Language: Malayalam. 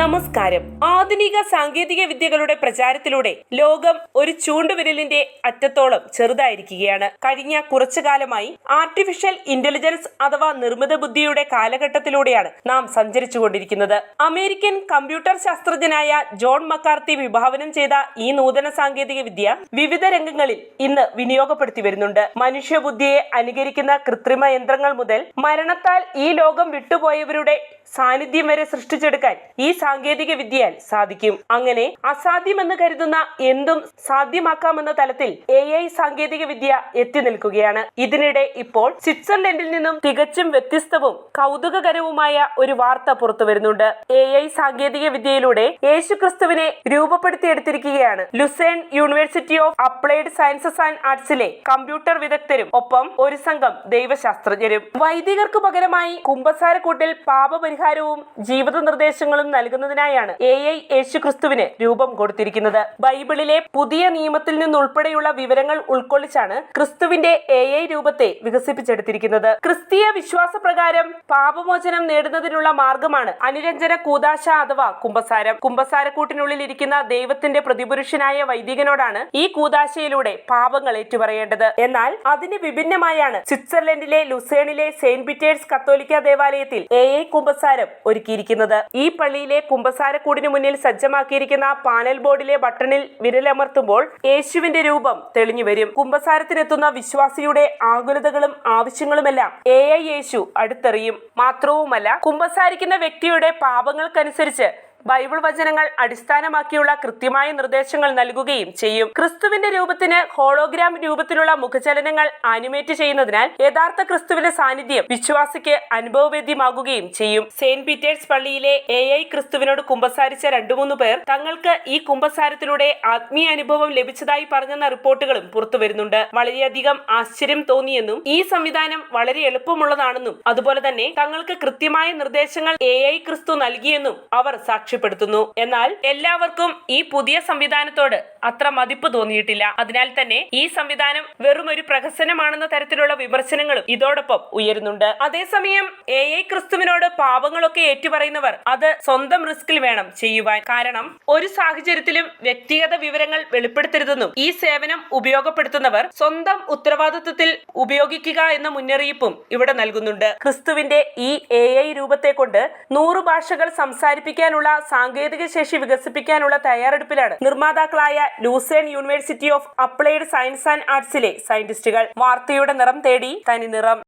നമസ്കാരം. ആധുനിക സാങ്കേതിക വിദ്യകളുടെ പ്രചാരത്തിലൂടെ ലോകം ഒരു ചൂണ്ടുവിരലിന്റെ അറ്റത്തോളം ചെറുതായിരിക്കുകയാണ്. കഴിഞ്ഞ കുറച്ചു കാലമായി ആർട്ടിഫിഷ്യൽ ഇന്റലിജൻസ് അഥവാ നിർമ്മിത ബുദ്ധിയുടെ കാലഘട്ടത്തിലൂടെയാണ് നാം സഞ്ചരിച്ചുകൊണ്ടിരിക്കുന്നത് അമേരിക്കൻ കമ്പ്യൂട്ടർ ശാസ്ത്രജ്ഞനായ ജോൺ മക്കാർത്തി വിഭാവനം ചെയ്ത ഈ നൂതന സാങ്കേതിക വിദ്യ വിവിധ രംഗങ്ങളിൽ ഇന്ന് വിനിയോഗപ്പെടുത്തി വരുന്നുണ്ട്. മനുഷ്യബുദ്ധിയെ അനുകരിക്കുന്ന കൃത്രിമ യന്ത്രങ്ങൾ മുതൽ മരണത്താൽ ഈ ലോകം വിട്ടുപോയവരുടെ സാന്നിധ്യം വരെ സൃഷ്ടിച്ചെടുക്കാൻ ഈ സാങ്കേതിക വിദ്യയാൽ സാധിക്കും. അങ്ങനെ അസാധ്യമെന്ന് കരുതുന്ന എന്തും സാധ്യമാക്കാമെന്ന തലത്തിൽ എ ഐ സാങ്കേതിക വിദ്യ എത്തി നിൽക്കുകയാണ്. ഇതിനിടെ ഇപ്പോൾ സ്വിറ്റ്സർലൻഡിൽ നിന്നും തികച്ചും വ്യത്യസ്തവും കൗതുകകരവുമായ ഒരു വാർത്ത പുറത്തു വരുന്നുണ്ട് എ ഐ സാങ്കേതിക വിദ്യയിലൂടെ യേശുക്രിസ്തുവിനെ രൂപപ്പെടുത്തിയെടുത്തിരിക്കുകയാണ്. Lucerne university of applied sciences and ആർട്സിലെ computer വിദഗ്ധരും ഒപ്പം ഒരു സംഘം ദൈവശാസ്ത്രജ്ഞരും. വൈദികർക്ക് പകരമായി കുമ്പസാരക്കൂട്ടിൽ പാപപരിഹാരവും ജീവിത നിർദ്ദേശങ്ങളും നൽകുന്നതിനായാണ് എ ഐ യേശുക്രിസ്തുവിന് രൂപം കൊടുത്തിരിക്കുന്നത്. ബൈബിളിലെ പുതിയ നിയമത്തിൽ നിന്നുൾപ്പെടെയുള്ള വിവരങ്ങൾ ഉൾക്കൊള്ളിച്ചാണ് ക്രിസ്തുവിന്റെ എ ഐ രൂപത്തെ വികസിപ്പിച്ചെടുത്തിരിക്കുന്നത്. ക്രിസ്തീയ വിശ്വാസപ്രകാരം പാപമോചനം നേടുന്നതിനുള്ള മാർഗമാണ് അനുരഞ്ജന കൂതാശ അഥവാ കുംഭസാരം. കുംഭസാരക്കൂട്ടിനുള്ളിൽ ഇരിക്കുന്ന ദൈവത്തിന്റെ പ്രതിപുരുഷനായ വൈദികനോടാണ് ഈ കൂതാശയിലൂടെ പാപങ്ങൾ ഏറ്റുപറയേണ്ടത്. എന്നാൽ അതിന് വിഭിന്നമായാണ് സ്വിറ്റ്സർലൻഡിലെ ലുസേണിലെ സെയിന്റ് പീറ്റേഴ്സ് കത്തോലിക്ക ദേവാലയത്തിൽ എ ഐ കുംഭസാരം ഒരുക്കിയിരിക്കുന്നത്. ഈ പള്ളിയിലെ കുമ്പസാരക്കൂടിന് മുന്നിൽ സജ്ജമാക്കിയിരിക്കുന്ന പാനൽ ബോർഡിലെ ബട്ടണിൽ വിരലമർത്തുമ്പോൾ യേശുവിന്റെ രൂപം തെളിഞ്ഞു വരും കുമ്പസാരത്തിനെത്തുന്ന വിശ്വാസിയുടെ ആകുലതകളും ആവശ്യങ്ങളുമെല്ലാം എ ഐ യേശു അടുത്തെറിയും. മാത്രവുമല്ല കുമ്പസാരിക്കുന്ന വ്യക്തിയുടെ പാപങ്ങൾക്കനുസരിച്ച് ബൈബിൾ വചനങ്ങൾ അടിസ്ഥാനമാക്കിയുള്ള കൃത്യമായ നിർദ്ദേശങ്ങൾ നൽകുകയും ചെയ്യും. ക്രിസ്തുവിന്റെ രൂപത്തിന് ഹോളോഗ്രാം രൂപത്തിലുള്ള മുഖചലനങ്ങൾ ആനിമേറ്റ് ചെയ്യുന്നതിനാൽ യഥാർത്ഥ ക്രിസ്തുവിന്റെ സാന്നിധ്യം വിശ്വാസിക്ക് അനുഭവവേദ്യമാകുകയും ചെയ്യും. സെയിന്റ് പീറ്റേഴ്സ് പള്ളിയിലെ എ ഐ ക്രിസ്തുവിനോട് കുമ്പസാരിച്ച രണ്ടു മൂന്ന് പേർ തങ്ങൾക്ക് ഈ കുമ്പസാരത്തിലൂടെ ആത്മീയ അനുഭവം ലഭിച്ചതായി പറഞ്ഞെന്ന റിപ്പോർട്ടുകളും പുറത്തു വരുന്നുണ്ട്. വളരെയധികം ആശ്ചര്യം തോന്നിയെന്നും ഈ സംവിധാനം വളരെ എളുപ്പമുള്ളതാണെന്നും അതുപോലെ തന്നെ തങ്ങൾക്ക് കൃത്യമായ നിർദ്ദേശങ്ങൾ എ ഐ ക്രിസ്തു നൽകിയെന്നും അവർ സാക്ഷ്യപ്പെടുത്തുന്നു. എന്നാൽ എല്ലാവർക്കും ഈ പുതിയ സംവിധാനത്തോട് അത്ര മതിപ്പ് തോന്നിയിട്ടില്ല. അതിനാൽ തന്നെ ഈ സംവിധാനം വെറും ഒരു പ്രഹസനമാണെന്ന തരത്തിലുള്ള വിമർശനങ്ങളും ഇതോടൊപ്പം ഉയരുന്നുണ്ട്. അതേസമയം എ ഐ ക്രിസ്തുവിനോട് പാപങ്ങളൊക്കെ ഏറ്റുപറയുന്നവർ അത് സ്വന്തം റിസ്കിൽ വേണം ചെയ്യുവാൻ. കാരണം ഒരു സാഹചര്യത്തിലും വ്യക്തിഗത വിവരങ്ങൾ വെളിപ്പെടുത്തരുതെന്നും ഈ സേവനം ഉപയോഗപ്പെടുത്തുന്നവർ സ്വന്തം ഉത്തരവാദിത്വത്തിൽ ഉപയോഗിക്കുക എന്ന മുന്നറിയിപ്പും ഇവിടെ നൽകുന്നുണ്ട്. ക്രിസ്തുവിന്റെ ഈ എ ഐ രൂപത്തെ കൊണ്ട് നൂറ് ഭാഷകൾ സംസാരിപ്പിക്കാനുള്ള സാങ്കേതിക ശേഷി വികസിപ്പിക്കാനുള്ള തയ്യാറെടുപ്പിലാണ് നിർമ്മാതാക്കളായ Lucerne university of applied science and ആർട്സിലെ സയന്റിസ്റ്റുകൾ വാർത്തയുടെ നിറം തേടി തനി നിറം.